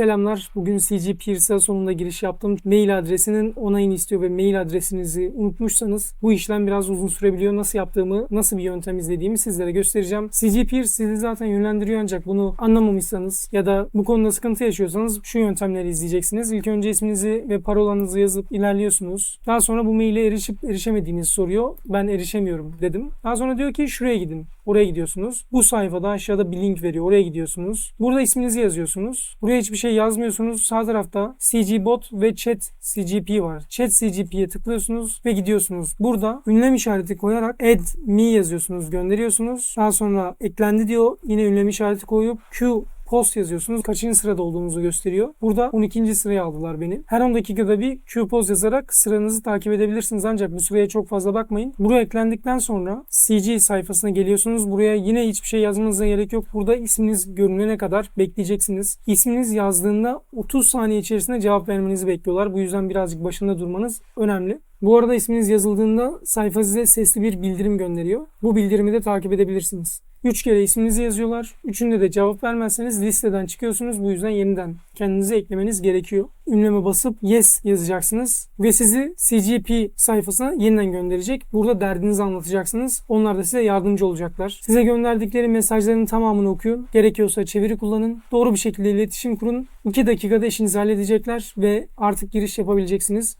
Selamlar. Bugün CG Peersa sonunda giriş yaptım. Mail adresinin onayını istiyor ve mail adresinizi unutmuşsanız bu işlem biraz uzun sürebiliyor. Nasıl yaptığımı, nasıl bir yöntem izlediğimi sizlere göstereceğim. CG Peer sizi zaten yönlendiriyor ancak bunu anlamamışsanız ya da bu konuda sıkıntı yaşıyorsanız şu yöntemleri izleyeceksiniz. İlk önce isminizi ve parolanızı yazıp ilerliyorsunuz. Daha sonra bu maile erişip erişemediğinizi soruyor. Ben erişemiyorum dedim. Daha sonra diyor ki şuraya gidin. Oraya gidiyorsunuz. Bu sayfada aşağıda bir link veriyor. Oraya gidiyorsunuz. Burada isminizi yazıyorsunuz. Buraya hiçbir şey yazmıyorsunuz. Sağ tarafta CG Bot ve Chat CGP var. Chat CGP'ye tıklıyorsunuz ve gidiyorsunuz. Burada ünlem işareti koyarak add me yazıyorsunuz, gönderiyorsunuz. Daha sonra eklendi diyor. Yine ünlem işareti koyup Q post yazıyorsunuz. Kaçıncı sırada olduğunuzu gösteriyor. Burada 12. sıraya aldılar beni. Her 10 dakikada bir Q post yazarak sıranızı takip edebilirsiniz. Ancak bu sıraya çok fazla bakmayın. Buraya eklendikten sonra CG sayfasına geliyorsunuz. Buraya yine hiçbir şey yazmanıza gerek yok. Burada isminiz görünene kadar bekleyeceksiniz. İsminiz yazdığında 30 saniye içerisinde cevap vermenizi bekliyorlar. Bu yüzden birazcık başında durmanız önemli. Bu arada isminiz yazıldığında sayfa size sesli bir bildirim gönderiyor. Bu bildirimi de takip edebilirsiniz. 3 kere isminizi yazıyorlar. Üçünde de cevap vermezseniz listeden çıkıyorsunuz. Bu yüzden yeniden kendinizi eklemeniz gerekiyor. Ünleme basıp yes yazacaksınız ve sizi CGP sayfasına yeniden gönderecek. Burada derdinizi anlatacaksınız. Onlar da size yardımcı olacaklar. Size gönderdikleri mesajların tamamını okuyun. Gerekiyorsa çeviri kullanın. Doğru bir şekilde iletişim kurun. 2 dakikada işinizi halledecekler ve artık giriş yapabileceksiniz.